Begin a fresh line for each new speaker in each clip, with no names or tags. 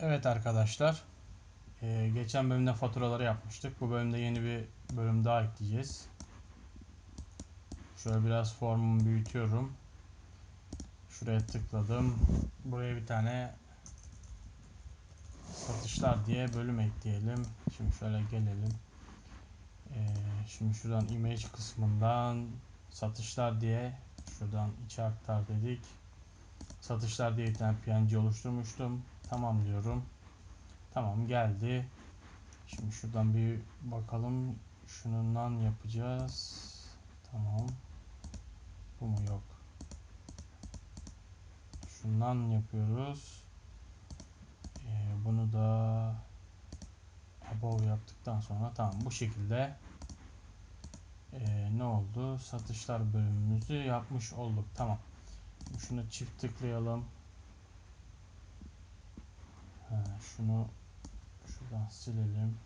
Evet arkadaşlar. Ee, geçen bölümde faturaları yapmıştık. Bu bölümde yeni bir bölüm daha ekleyeceğiz. Şöyle biraz formumu büyütüyorum. Şuraya tıkladım. Buraya bir tane satışlar diye bölüm ekleyelim. Şimdi şöyle gelelim. Ee, şimdi şuradan image kısmından satışlar diye şuradan içe aktar dedik. Satışlar diye bir tane png oluşturmuştum. Tamam diyorum. Tamam geldi. Şimdi şuradan bir bakalım. Şunundan yapacağız. Tamam. Bu mu yok. Şundan yapıyoruz. Ee, bunu da above yaptıktan sonra tamam bu şekilde ee, ne oldu? Satışlar bölümümüzü yapmış olduk. Tamam. Şunu çift tıklayalım. Şunu şuradan silelim.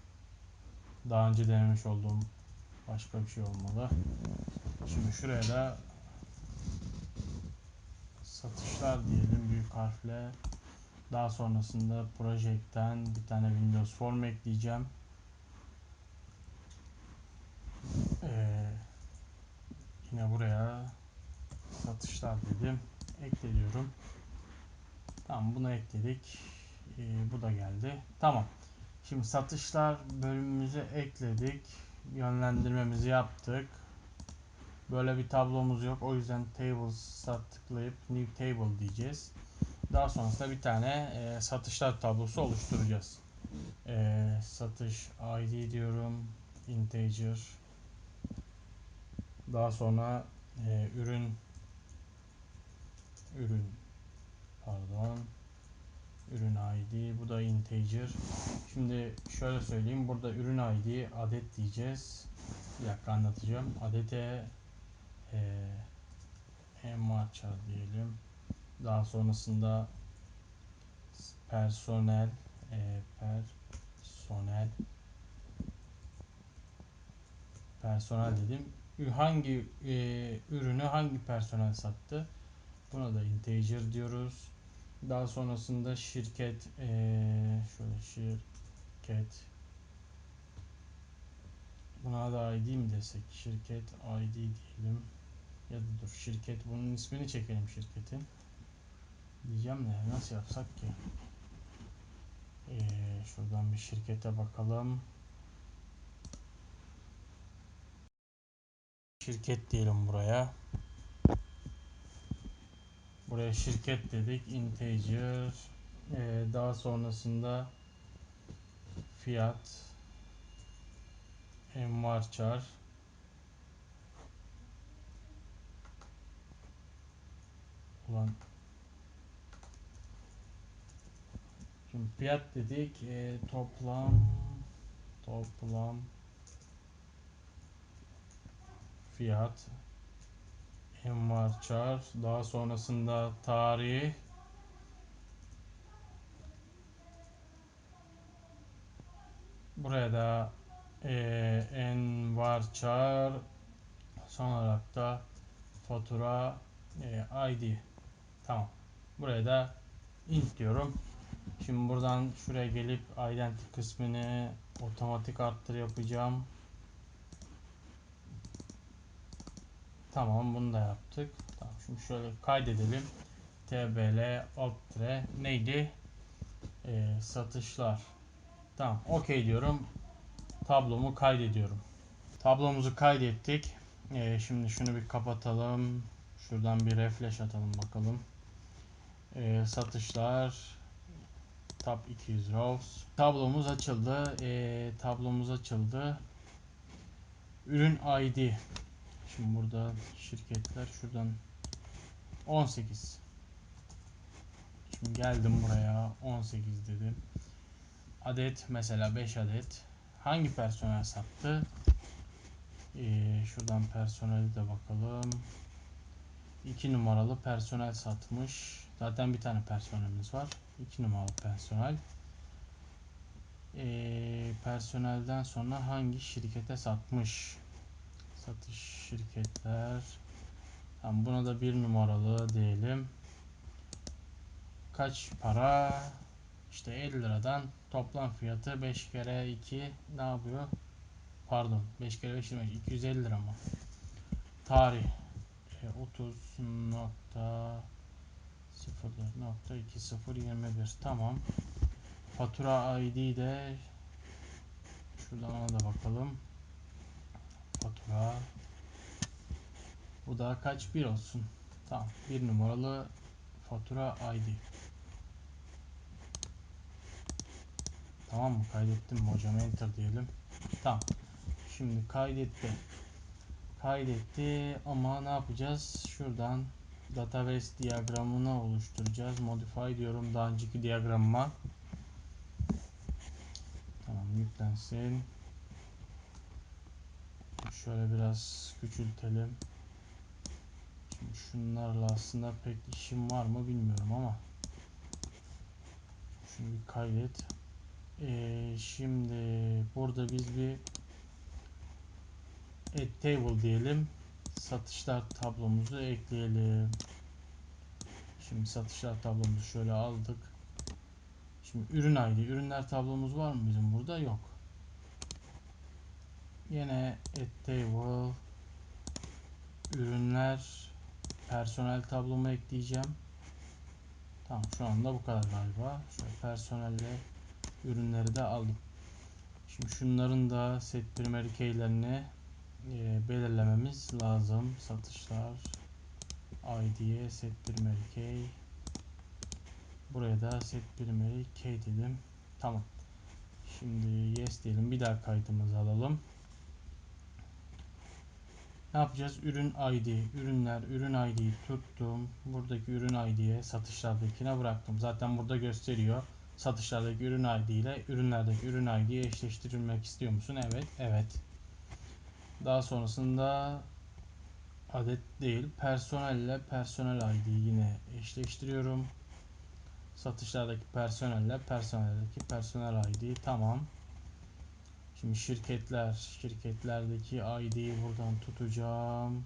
Daha önce denemiş olduğum başka bir şey olmalı. Şimdi şuraya da satışlar diyelim büyük harfle. Daha sonrasında Project'ten bir tane Windows Form ekleyeceğim. Ee, yine buraya satışlar dedim. Ekliyorum. Tamam bunu ekledik. Ee, bu da geldi. Tamam. Şimdi satışlar bölümümüzü ekledik. Yönlendirmemizi yaptık. Böyle bir tablomuz yok. O yüzden tables'a tıklayıp new table diyeceğiz. Daha sonrasında bir tane e, satışlar tablosu oluşturacağız. E, satış ID diyorum. Integer. Daha sonra e, ürün pardon ürün ID bu da integer. Şimdi şöyle söyleyeyim. Burada ürün ID adet diyeceğiz. Bir dakika anlatacağım. Adete e, envarchar diyelim. Daha sonrasında personel e, personel personel dedim. Hangi e, ürünü hangi personel sattı? Buna da integer diyoruz. Daha sonrasında şirket e, şöyle şirket buna da ID mi desek? Şirket ID diyelim. Ya da dur şirket bunun ismini çekelim şirketin. Diyeceğim de nasıl yapsak ki? Ee, şuradan bir şirkete bakalım. Şirket diyelim buraya. Buraya şirket dedik. Integer. Ee, daha sonrasında fiyat envarchar ulan şimdi fiyat dedik e, toplam toplam fiyat envarchar daha sonrasında tarih. Buraya da e, envarchar son olarak da fatura e, ID tamam. Buraya da int diyorum. Şimdi buradan şuraya gelip identity kısmını otomatik arttır yapacağım Tamam bunu da yaptık. Tamam şimdi şöyle kaydedelim. TBL alt neydi? Ee, satışlar. Tamam okey diyorum. Tablomu kaydediyorum. Tablomuzu kaydettik. Ee, şimdi şunu bir kapatalım. Şuradan bir refresh atalım bakalım. Ee, satışlar Tab 200 rows. Tablomuz açıldı. Ee, tablomuz açıldı. Ürün ID Şimdi burada şirketler şuradan 18. Şimdi geldim buraya 18 dedim. Adet mesela 5 adet. Hangi personel sattı? Ee, şuradan personeli de bakalım. 2 numaralı personel satmış. Zaten bir tane personelimiz var. 2 numaralı personel. Ee, personelden sonra hangi şirkete satmış? Satış şirketler. Tamam, buna da bir numaralı diyelim. Kaç para? İşte 50 liradan toplam fiyatı 5 kere 2 ne yapıyor? Pardon 5 kere 5 demek 250 lira mı? Tarih e, 30 nokta 04.2021 tamam. Fatura ID de şuradan ona da bakalım. Fatura bu da kaç? 1 olsun. Tamam. Bir numaralı fatura ID. Tamam mı? Kaydettim mi hocam? Enter diyelim. Tamam. Şimdi kaydetti. Kaydetti ama ne yapacağız? Şuradan database diyagramını oluşturacağız. Modify diyorum daha önceki diyagramıma. Tamam yüklensin. Şöyle biraz küçültelim. Şimdi şunlarla aslında pek işim var mı bilmiyorum ama şunu bir kaydet. Ee, şimdi burada biz bir add table diyelim. Satışlar tablomuzu ekleyelim. Şimdi satışlar tablomuzu şöyle aldık. Şimdi ürün ID, ürünler tablomuz var mı bizim burada? Yok. Yine add table ürünler personel tablomu ekleyeceğim. Tamam şu anda bu kadar galiba. Şöyle personelle ürünleri de aldım. Şimdi şunların da set primary key'lerini e, belirlememiz lazım. Satışlar ID'ye set primary key buraya da set primary key dedim. Tamam. Şimdi yes diyelim. Bir daha kaydımızı alalım. Ne yapacağız? Ürün ID, ürünler, ürün ID'yi tuttum. Buradaki ürün ID'ye satışlardakine bıraktım. Zaten burada gösteriyor. Satışlardaki ürün ID ile ürünlerdeki ürün ID'yi eşleştirilmek istiyor musun? Evet, evet. Daha sonrasında adet değil, personel ile personel ID'yi yine eşleştiriyorum. Satışlardaki personelle personeldeki personel ID tamam. Şimdi şirketler, şirketlerdeki ID'yi buradan tutacağım.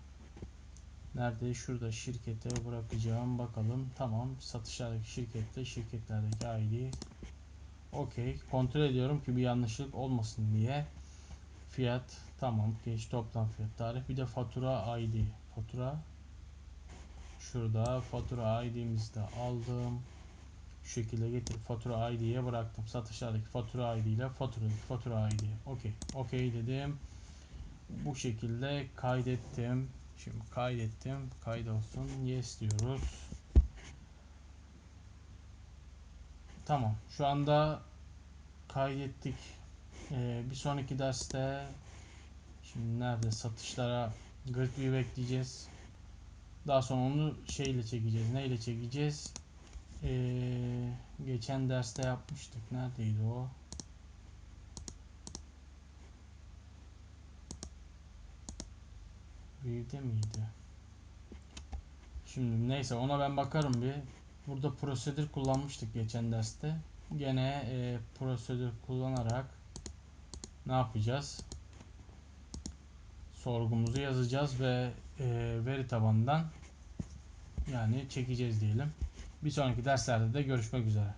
Nerede? Şurada şirkete bırakacağım. Bakalım. Tamam. Satışlardaki şirkette, şirketlerdeki ID. Okey. Kontrol ediyorum ki bir yanlışlık olmasın diye. Fiyat. Tamam. Geç toplam fiyat tarih. Bir de fatura ID. Fatura. Şurada fatura ID'mizi de aldım şu şekilde getirip fatura ID'ye bıraktım. Satışlardaki fatura ID ile faturadaki fatura ID. Okey. Okey dedim. Bu şekilde kaydettim. Şimdi kaydettim. Kaydolsun. Yes diyoruz. Tamam. Şu anda kaydettik. Ee, bir sonraki derste şimdi nerede satışlara grid view ekleyeceğiz. Daha sonra onu şeyle çekeceğiz. Neyle çekeceğiz? Ee, geçen derste yapmıştık. Neredeydi o? View'de miydi? Şimdi neyse ona ben bakarım bir. Burada prosedür kullanmıştık geçen derste. Gene e, prosedür kullanarak ne yapacağız? Sorgumuzu yazacağız ve e, veri tabanından yani çekeceğiz diyelim. Bir sonraki derslerde de görüşmek üzere.